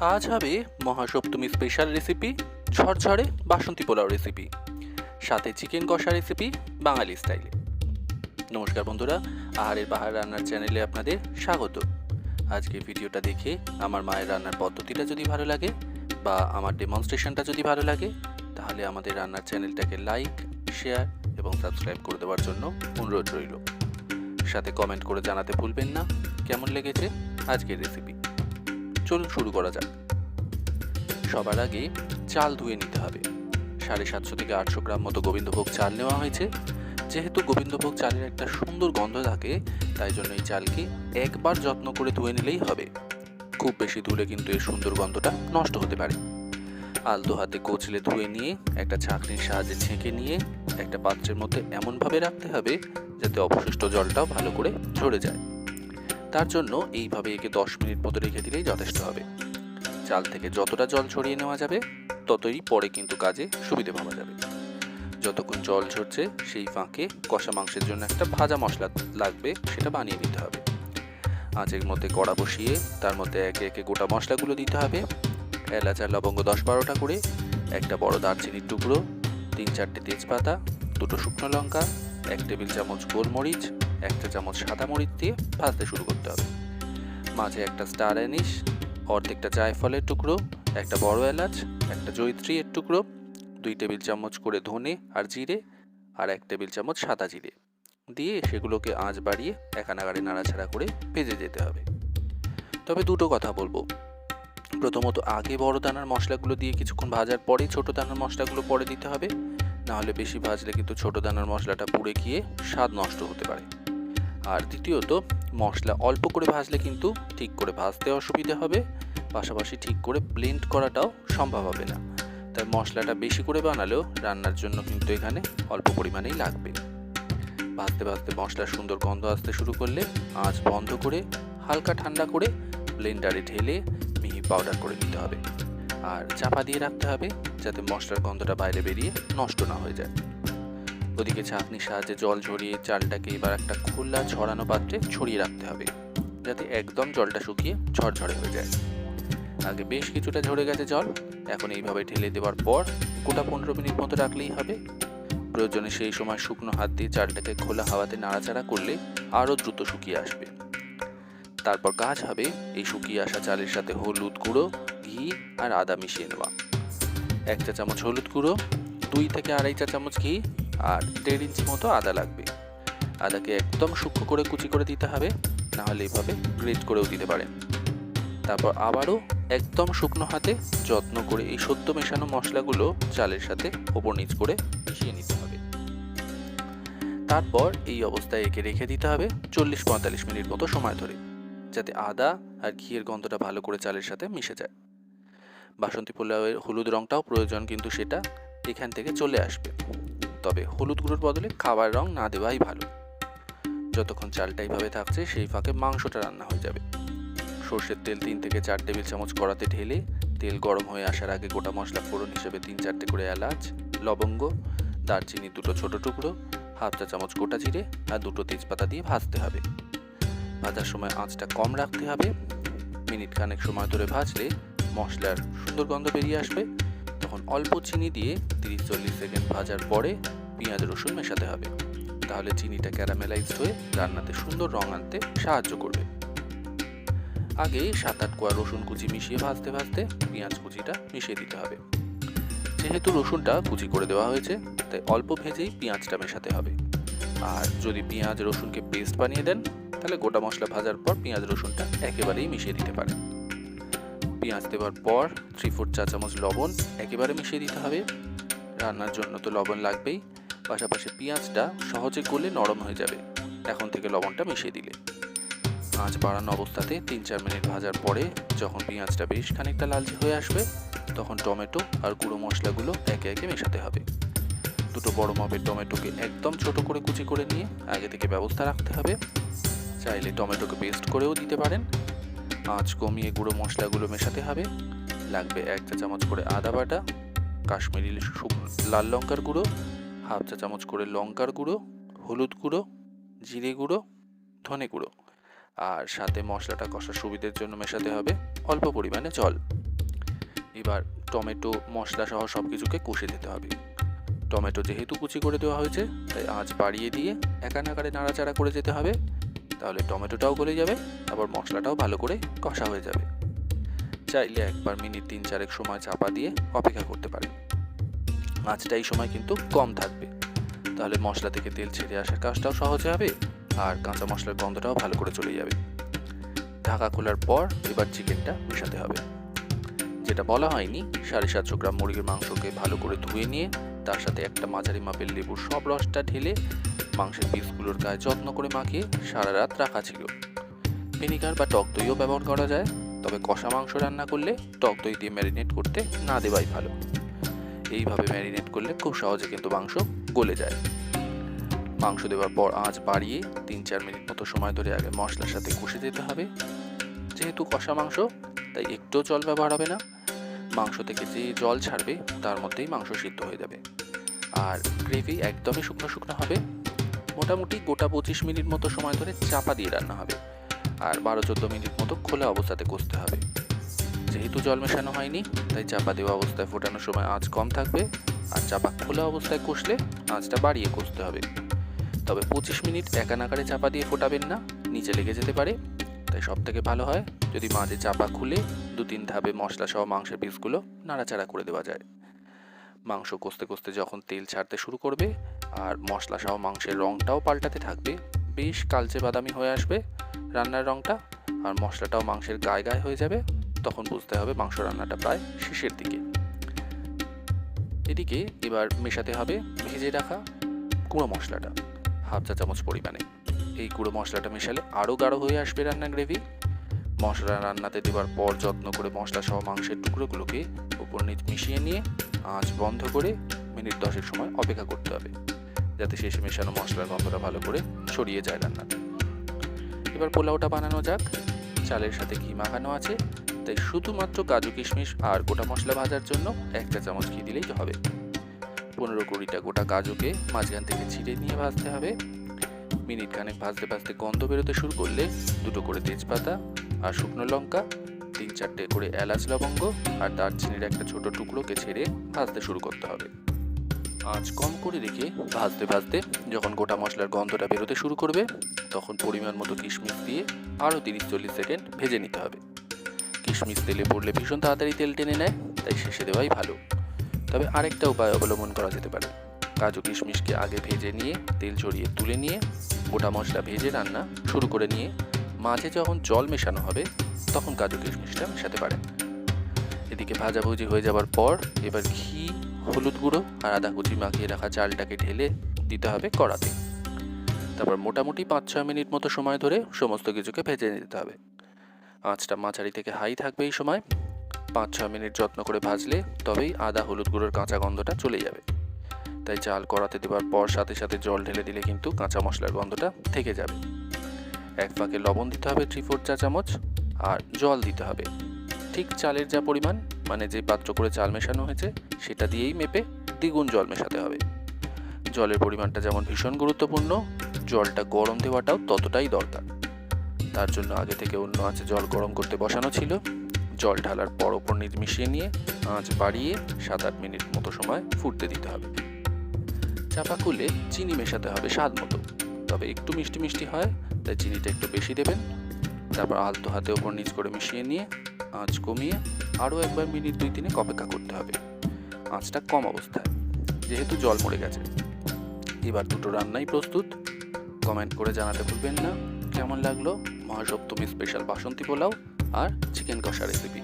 আজ হবে Mahasaptami special recipe ঝরঝরে বাসন্তী পোলাও রেসিপি সাথে চিকেন কষা রেসিপি বাঙালি স্টাইলে নমস্কার বন্ধুরা, আহারের বাহার রান্নার চ্যানেলে আপনাদের স্বাগত। আজকে ভিডিওটা দেখে আমার মায়ের রান্নার পদ্ধতিটা যদি ভালো লাগে বা আমার ডেমনস্ট্রেশনটা যদি ভালো লাগে, তাহলে আমাদের রান্নার চ্যানেলটাকে লাইক শেয়ার এবং সাবস্ক্রাইব করে দেওয়ার জন্য অনুরোধ রইল। সাথে কমেন্ট করে জানাতে ভুলবেন না। কেমন লেগেছে আজকের রেসিপি চলুন শুরু করা যাক। সবার আগে চাল ধুয়ে নিতে হবে। সাড়ে সাতশো থেকে আটশো গ্রাম মতো গোবিন্দভোগ চাল নেওয়া হয়েছে। যেহেতু গোবিন্দভোগ চালের একটা সুন্দর গন্ধ থাকে, তাই জন্য এই চালকে একবার যত্ন করে ধুয়ে নিলেই হবে। খুব বেশি ধুলে কিন্তু এর সুন্দর গন্ধটা নষ্ট হতে পারে। আলতো হাতে কোচলে ধুয়ে নিয়ে একটা ছাঁকনির সাহায্যে ছেঁকে নিয়ে একটা পাত্রের মধ্যে এমনভাবে রাখতে হবে, যাতে অবশিষ্ট জলটাও ভালো করে ঝরে যায়। তার জন্য এইভাবে একে দশ মিনিট মতো রেখে দিলেই যথেষ্ট হবে। চাল থেকে যতটা জল ছড়িয়ে নেওয়া যাবে, ততই পরে কিন্তু কাজে সুবিধে পাওয়া যাবে। যতক্ষণ জল ঝরছে, সেই ফাঁকে কষা মাংসের জন্য একটা ভাজা মশলা লাগবে, সেটা বানিয়ে নিতে হবে। আঁচের মধ্যে কড়া বসিয়ে, তার মধ্যে একে একে গোটা মশলাগুলো দিতে হবে। এলাচ আর লবঙ্গ দশ বারোটা করে, একটা বড় দারচিনির টুকরো, তিন চারটে তেজপাতা, দুটো শুকনো লঙ্কা, এক টেবিল চামচ গোলমরিচ একটা চামচ সাদা মরিচ দিয়ে ভাজতে শুরু করতে হবে। মাঝে একটা স্টার অ্যানিস অর্ধেকটা জায়ফলের টুকরো, একটা বড় এলাচ, একটা জৈত্রী এর টুকরো, দুই টেবিল চামচ করে ধনে আর জিরে আর এক টেবিল চামচ সাদা জিরে। দিয়ে সেগুলোকে আঁচ বাড়িয়ে একানাগারে নাড়াচাড়া করে ভেজে যেতে হবে। তবে দুটো কথা বলব। প্রথমত আগে বড় দানার মশলাগুলো দিয়ে কিছুক্ষণ ভাজার পরে ছোট দানার মশলাগুলো পরে দিতে হবে। নাহলে বেশি ভাজলে কিন্তু ছোট দানার মশলাটা পুড়ে গিয়ে স্বাদ নষ্ট হতে পারে। আর দ্বিতীয়ত, মশলা অল্প করে ভাজলে কিন্তু ঠিক করে ভাজতে অসুবিধে হবে। পাশাপাশি ঠিক করে ব্লেন্ড করাটাও সম্ভব হবে না। তাই মশলাটা বেশি করে বানালেও রান্নার জন্য কিন্তু এখানে অল্প পরিমাণেই লাগবে। ভাজতে ভাজতে মশলার সুন্দর গন্ধ আসতে শুরু করলে আঁচ বন্ধ করে, হালকা ঠান্ডা করে ব্লেন্ডারে ঢেলে মিহি পাউডার করে নিতে হবে। আর চাপা দিয়ে রাখতে হবে যাতে মশলার গন্ধটা বাইরে বেরিয়ে নষ্ট না হয়ে যায়। ওদিকে ছাঁকনির সাহায্যে জল ঝরিয়ে চালটাকে এবার একটা খোলা ছড়ানো পাত্রে ছড়িয়ে রাখতে হবে, যাতে একদম জলটা শুকিয়ে ঝরঝরে হয়ে যায়। আগে বেশ কিছুটা ঝরে গেছে জল, এখন এইভাবে ঢেলে দেওয়ার পর গোটা পনেরো মিনিট মতো রাখলেই হবে। প্রয়োজনে সেই সময় শুকনো হাত দিয়ে চালটাকে খোলা হাওয়াতে নাড়াচাড়া করলে আরও দ্রুত শুকিয়ে আসবে। তারপর কাজ হবে, এই শুকিয়ে আসা চালের সাথে হলুদ গুঁড়ো, ঘি আর আদা মিশিয়ে নেওয়া। এক চা চামচ হলুদ গুঁড়ো, দুই থেকে আড়াই চা চামচ ঘি আর দেড় ইঞ্চি মতো আদা লাগবে। আদাকে একদম সূক্ষ্ম করে কুচি করে দিতে হবে, নাহলে এভাবে গ্রেট করেও দিতে পারেন। তারপর আবারও একদম শুকনো হাতে যত্ন করে এই সদ্য মেশানো মশলাগুলো চালের সাথে ওপর নিচ করে মিশিয়ে নিতে হবে। তারপর এই অবস্থায় একে রেখে দিতে হবে চল্লিশ পঁয়তাল্লিশ মিনিট মতো সময় ধরে, যাতে আদা আর ঘিয়ের গন্ধটা ভালো করে চালের সাথে মিশে যায়। বাসন্তী পোলাওয়ের হলুদ রঙটাও প্রয়োজন, কিন্তু সেটা এখান থেকে চলে আসবে। তবে হলুদ গুঁড়োর বদলে খাবার রং না দেওয়াই ভালো। যতক্ষণ চালটা এইভাবে থাকছে, সেই ফাঁকে মাংসটা রান্না হয়ে যাবে। সর্ষের তেল তিন থেকে চার টেবিল চামচ কড়াতে ঢেলে, তেল গরম হয়ে আসার আগে গোটা মশলা ফোড়ন হিসেবে তিন চারটে করে এলাচ, লবঙ্গ, দারচিনি দুটো ছোট টুকরো, হাফ চা চামচ গোটা জিরে আর দুটো তেজপাতা দিয়ে ভাজতে হবে। ভাজার সময় আঁচটা কম রাখতে হবে। মিনিট খানেক সময় ধরে ভাজলে মশলার সুন্দর গন্ধ বেরিয়ে আসবে। তখন অল্প চিনি দিয়ে তিরিশ চল্লিশ সেকেন্ড ভাজার পরে পেঁয়াজ রসুন মেশাতে হবে। তাহলে চিনিটা ক্যারামেলাইজড হয়ে রান্নাতে সুন্দর রং আনতে সাহায্য করবে। আগে সাত আট কোয়া রসুন কুচি মিশিয়ে ভাজতে ভাজতে পেঁয়াজ কুচিটা মিশিয়ে দিতে হবে। যেহেতু রসুনটা কুচি করে দেওয়া হয়েছে, তাই অল্প ভেজেই পেঁয়াজটা মেশাতে হবে। আর যদি পেঁয়াজ রসুনকে পেস্ট বানিয়ে দেন, তাহলে গোটা মশলা ভাজার পর পেঁয়াজ রসুনটা একেবারেই মিশিয়ে দিতে পারেন। পেঁয়াজ দেওয়ার পর থ্রি ফোর চা চামচ লবণ একেবারে মিশিয়ে দিতে হবে। রান্নার জন্য তো লবণ লাগবেই। পাশাপাশি পেঁয়াজটা সহজে গলে নরম হয়ে যাবে। এখন থেকে লবণটা মিশিয়ে দিলে। আঁচ বাড়ানো অবস্থাতে তিন চার মিনিট ভাজার পরে যখন পেঁয়াজটা বেশ খানিকটা লালচে হয়ে আসবে, তখন টমেটো আর গুঁড়ো মশলাগুলো একে একে মেশাতে হবে। দুটো বড় মাপের টমেটোকে একদম ছোট করে কুচি করে নিয়ে আগে থেকে ব্যবস্থা রাখতে হবে। চাইলে টমেটোকে পেস্ট করেও দিতে পারেন। আঁচ কমিয়ে গুঁড়ো মশলাগুলো মেশাতে হবে। লাগবে এক চা চামচ করে আদা বাটা, কাশ্মীরি লাল লঙ্কার গুঁড়ো, হাফ চা চামচ করে লঙ্কার গুঁড়ো, হলুদ গুঁড়ো, জিরে গুঁড়ো, ধনে গুঁড়ো। আর সাথে মশলাটা কষার সুবিধের জন্য মেশাতে হবে অল্প পরিমাণে জল। এবার টমেটো, মশলা সহ সব কিছুকে কষে দিতে হবে। টমেটো যেহেতু কুচি করে দেওয়া হয়েছে, তাই আঁচ বাড়িয়ে দিয়ে একা নাকারে নাড়াচাড়া করে যেতে হবে। তাহলে টমেটোটাও গলে যাবে, আবার মশলাটাও ভালো করে কষা হয়ে যাবে। চাইলে একবার মিনিট তিন চারেক সময় চাপা দিয়ে অপেক্ষা করতে পারেন। মাছটা এই সময় কিন্তু কম থাকবে। তাহলে মশলা থেকে তেল ছেড়ে আসার কাজটাও সহজ হবে, আর কাঁচা মশলার গন্ধটাও ভালো করে চলে যাবে। ঢাকা খোলার পর এবার চিকেনটা মেশাতে হবে। যেটা বলা হয়নি, সাড়ে সাতশো গ্রাম মুরগির মাংসকে ভালো করে ধুয়ে নিয়ে, তার সাথে একটা মাঝারি মাপের লেবুর সব রসটা ঢেলে মাংসের পিসগুলোর গায়ে যত্ন করে মাখিয়ে সারা রাত রাখা ছিল। ভিনিগার বা টক দইও ব্যবহার করা যায়, তবে কষা মাংস রান্না করলে টক দই দিয়ে ম্যারিনেট করতে না দেওয়াই ভালো। এইভাবে ম্যারিনেট করলে খুব সহজে কিন্তু মাংস গলে যায়। মাংস দেওয়ার পর আঁচ বাড়িয়ে তিন চার মিনিট মতো সময় ধরে আগে মশলার সাথে কষে যেতে হবে। যেহেতু কষা মাংস তাই একটুও জল ব্যবহার হবে না। মাংস থেকে যে জল ছাড়বে, তার মধ্যেই মাংস সিদ্ধ হয়ে যাবে। আর গ্রেভি একদমই শুকনো শুকনো হবে। মোটামুটি গোটা পঁচিশ মিনিট মতো সময় ধরে চাপা দিয়ে রান্না হবে। আর বারো চোদ্দ মিনিট মতো খোলা অবস্থাতে কষতে হবে। যেহেতু জল মেশানো হয়নি, তাই চাপা দেওয়া অবস্থায় ফোটানোর সময় আঁচ কম থাকবে। আর চাপা খোলা অবস্থায় কষলে আঁচটা বাড়িয়ে কষতে হবে। তবে পঁচিশ মিনিট একা নাকারে চাপা দিয়ে ফোটাবেন না। নিচে লেগে যেতে পারে। তাই সব থেকে ভালো হয় যদি মাঝে চাপা খুলে দু তিন ধাপে মশলা সহ মাংসের পিসগুলো নাড়াচাড়া করে দেওয়া যায়। মাংস কষতে কষতে যখন তেল ছাড়তে শুরু করবে আর মশলা সহ মাংসের রঙটাও পাল্টাতে থাকবে, বেশ কালচে বাদামি হয়ে আসবে রান্নার রঙটা আর মশলাটাও মাংসের গায়ে গায়ে হয়ে যাবে, তখন বুঝতে হবে মাংস রান্নাটা প্রায় শেষের দিকে। এদিকে এবার মেশাতে হবে ভেজে রাখা গুঁড়ো মশলাটা, হাফ চা চামচ পরিমাণে। এই গুঁড়ো মশলাটা মেশালে আরও গাঢ় হয়ে আসবে রান্না গ্রেভি। মশলা রান্নাতে দেওয়ার পর যত্ন করে মশলা সহ মাংসের টুকরোগুলোকে উপর নিচ মিশিয়ে নিয়ে আঁচ বন্ধ করে মিনিট দশেক সময় অপেক্ষা করতে হবে, যাতে শেষে মেশানো মশলার গন্ধটা ভালো করে ছড়িয়ে যায় রান্নাতে। এবার পোলাওটা বানানো যাক। চালের সাথে ঘি মাখানো আছে, তাই শুধুমাত্র কাজু কিশমিশ আর গোটা মশলা ভাজার জন্য একটা চামচ ঘি দিলেই হবে। পনেরো কুড়িটা গোটা কাজুকে মাঝখান থেকে ছিঁড়ে নিয়ে ভাজতে হবে। মিনিট খানেক ভাজতে ভাজতে গন্ধ বেরোতে শুরু করলে দুটো করে তেজপাতা আর শুকনো লঙ্কা, তিন চারটে করে এলাচ লবঙ্গ আর দারচিনির একটা ছোট টুকরোকে ছেড়ে ভাজতে শুরু করতে হবে। আঁচ কম করে রেখে ভাজতে ভাজতে যখন গোটা মশলার গন্ধটা বেরোতে শুরু করবে, তখন পরিমাণ মতো কিশমিশ দিয়ে আরও তিরিশ চল্লিশ সেকেন্ড ভেজে নিতে হবে। কিশমিশ তেলে পড়লে ভীষণ তাড়াতাড়ি তেল টেনে নেয়, তাই শেষে দেওয়াই ভালো। তবে আরেকটা উপায় অবলম্বন করা যেতে পারে। কাজু কিশমিশকে আগে ভেজে নিয়ে, তেল ছড়িয়ে তুলে নিয়ে, গোটা মশলা ভেজে রান্না শুরু করে নিয়ে মাঝে যখন জল মেশানো হবে, তখন কাজু কিশমিশটা মেশাতে পারেন। এদিকে ভাজাভুজি হয়ে যাওয়ার পর, এবার ঘি, হলুদ গুঁড়ো আর আদা কুচি মাখিয়ে রাখা চালটাকে ঢেলে দিতে হবে কড়াতে। তারপর মোটামুটি পাঁচ ছয় মিনিট মতো সময় ধরে সমস্ত কিছুকে ভেজে নিতে হবে। আঁচটা মাঝারি থেকে হাই থাকবে এই সময়। পাঁচ ছয় মিনিট যত্ন করে ভাজলে তবেই আদা হলুদ গুঁড়োর কাঁচা গন্ধটা চলে যাবে। তাই চাল কড়াতে দেওয়ার পর সাথে সাথে জল ঢেলে দিলে কিন্তু কাঁচা মশলার গন্ধটা থেকে যাবে। এক ফাঁকে লবণ দিতে হবে থ্রি ফোর চা চামচ আর জল দিতে হবে। ঠিক চালের যা পরিমাণ মানে যে পাত্র করে চাল মেশানো হয়েছে, সেটা দিয়েই মেপে দ্বিগুণ জল মেশাতে হবে। জলের পরিমাণটা যেমন ভীষণ গুরুত্বপূর্ণ, জলটা গরম দেওয়াটাও ততটাই দরকার। তার জন্য আগে থেকে অন্য আঁচে জল গরম করতে বসানো ছিল। জল ঢালার পর ওপর মিশিয়ে নিয়ে আঁচ বাড়িয়ে সাত আট মিনিট মতো সময় ফুটতে দিতে হবে। চাপা খুলে চিনি মেশাতে হবে স্বাদ মতো। তবে একটু মিষ্টি মিষ্টি হয়, তাই চিনিটা একটু বেশি দেবেন। তারপর আলতো হাতে ওপর নিচ করে মিশিয়ে নিয়ে আঁচ কমিয়ে আরও একবার মিনিট দুই তিনেক অপেক্ষা করতে হবে। আঁচটা কম অবস্থায়, যেহেতু জল মরে গেছে। এবার দুটো রান্নাই প্রস্তুত। কমেন্ট করে জানাতে ভুলবেন না। কেমন লাগল মহাসপ্তমী স্পেশাল বাসন্তী পোলাও আর চিকেন কষা রেসিপি?